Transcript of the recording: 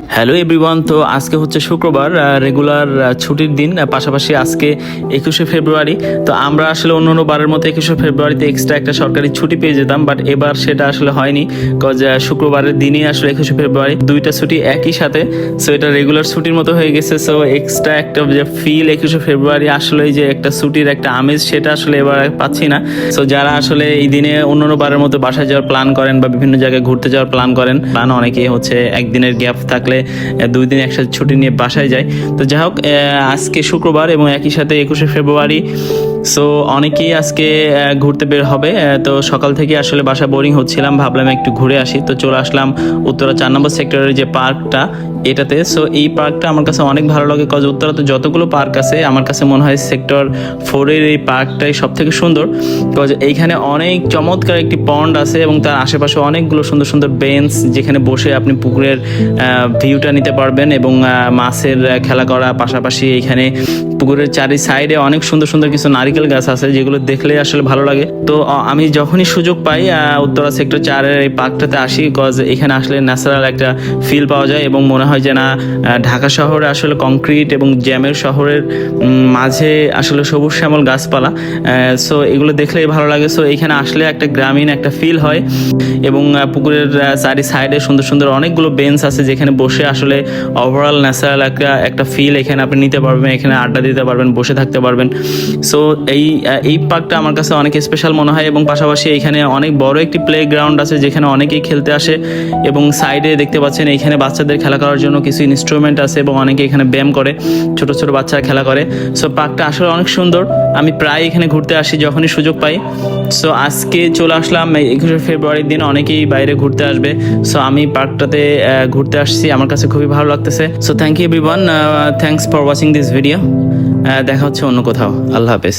Hello everyone তো আজকে হচ্ছে শুক্রবার রেগুলার ছুটির দিন পাশাপাশি আজকে একুশে ফেব্রুয়ারি। তো আমরা আসলে অন্য অন্য বারের মতো একুশে ফেব্রুয়ারিতে এক্সট্রা একটা সরকারি ছুটি পেয়ে যেতাম বাট এবার সেটা আসলে হয়নি কজ শুক্রবারের দিনই আসলে একুশে ফেব্রুয়ারি। দুইটা ছুটি একই সাথে সো এটা রেগুলার ছুটির মতো হয়ে গেছে। সো এক্সট্রা একটা যে ফিল একুশে ফেব্রুয়ারি আসলে যে একটা ছুটির একটা আমেজ, সেটা আসলে এবার পাচ্ছি না। সো যারা আসলে এই দিনে অন্য অন্য বারের মতো বাসায় যাওয়ার প্ল্যান করেন বা বিভিন্ন জায়গায় ঘুরতে যাওয়ার প্ল্যান করেন প্ল্যান অনেকেই হচ্ছে একদিনের গ্যাপ থাকলে দুই দিন একসাথে ছুটি নিয়ে বাসায় যায়। তো যাই হোক আজকে শুক্রবার এবং একই সাথে একুশে ফেব্রুয়ারি সো অনেকেই আজকে ঘুরতে বের হবে। তো সকাল থেকে আসলে বাসা বোরিং হচ্ছিলাম, ভাবলাম একটু ঘুরে আসি। তো চলে আসলাম উত্তরা চার নম্বর সেক্টরের যে পার্কটা, এটাতে। সো এই পার্কটা আমার কাছে অনেক ভালো লাগে কজ উত্তরাতে যতগুলো পার্ক আছে, আমার কাছে মনে হয় সেক্টর ফোরের এই পার্কটাই সব থেকে সুন্দর। কজ এইখানে অনেক চমৎকার একটি পন্ড আছে এবং তার আশেপাশে অনেকগুলো সুন্দর সুন্দর বেঞ্চ যেখানে বসে আপনি পুকুরের ভিউটা নিতে পারবেন এবং মাছের খেলা করা পাশাপাশি এইখানে পুকুরের চারি সাইডে অনেক সুন্দর সুন্দর কিছু নারিকেল গাছ আছে যেগুলো দেখলে আসলে ভালো লাগে। তো আমি যখনই সুযোগ পাই উত্তরা সেক্টর চারের এই পার্কটাতে আসি কজ এখানে আসলে ন্যাচারাল একটা ফিল পাওয়া যায় এবং মনে হয় যে না ঢাকা শহরে আসলে কংক্রিট এবং জ্যামের শহরের মাঝে আসলে সবুজ শ্যামল গাছপালা সো এগুলো দেখলেই ভালো লাগে। সো এখানে আসলে একটা গ্রামীণ একটা ফিল হয় এবং পুকুরের চারি সাইডে সুন্দর সুন্দর অনেকগুলো বেঞ্চ আছে যেখানে বসে আসলে ওভারঅল ন্যাচারাল একটা একটা ফিল এখানে আপনি নিতে পারবেন। এখানে আড্ডা দিতে পারবেন, বসে থাকতে পারবেন। সো এই এই পার্কটা আমার কাছে অনেক স্পেশাল মনে হয় এবং পাশাপাশি এখানে অনেক বড় একটি প্লে গ্রাউন্ড আছে যেখানে অনেকেই খেলতে আসে এবং সাইডে দেখতে পাচ্ছেন এখানে বাচ্চাদের খেলা করার জন্য কিছু ইনস্ট্রুমেন্ট আছে এবং অনেকে এখানে ব্যায়াম করে, ছোট ছোট বাচ্চারা খেলা করে। সো পার্কটা আসলে অনেক সুন্দর। আমি প্রায় এখানে ঘুরতে আসি যখনই সুযোগ পাই। সো আজকে চলে আসলাম একুশে ফেব্রুয়ারির দিন, অনেকেই বাইরে ঘুরতে আসবে। সো আমি পার্কটাতে ঘুরতে আসছি, আমার কাছে খুবই ভালো লাগতেছে। So thank you everyone thanks for watching this video দেখা হচ্ছে অন্য কোথাও। আল্লাহ হাফেজ।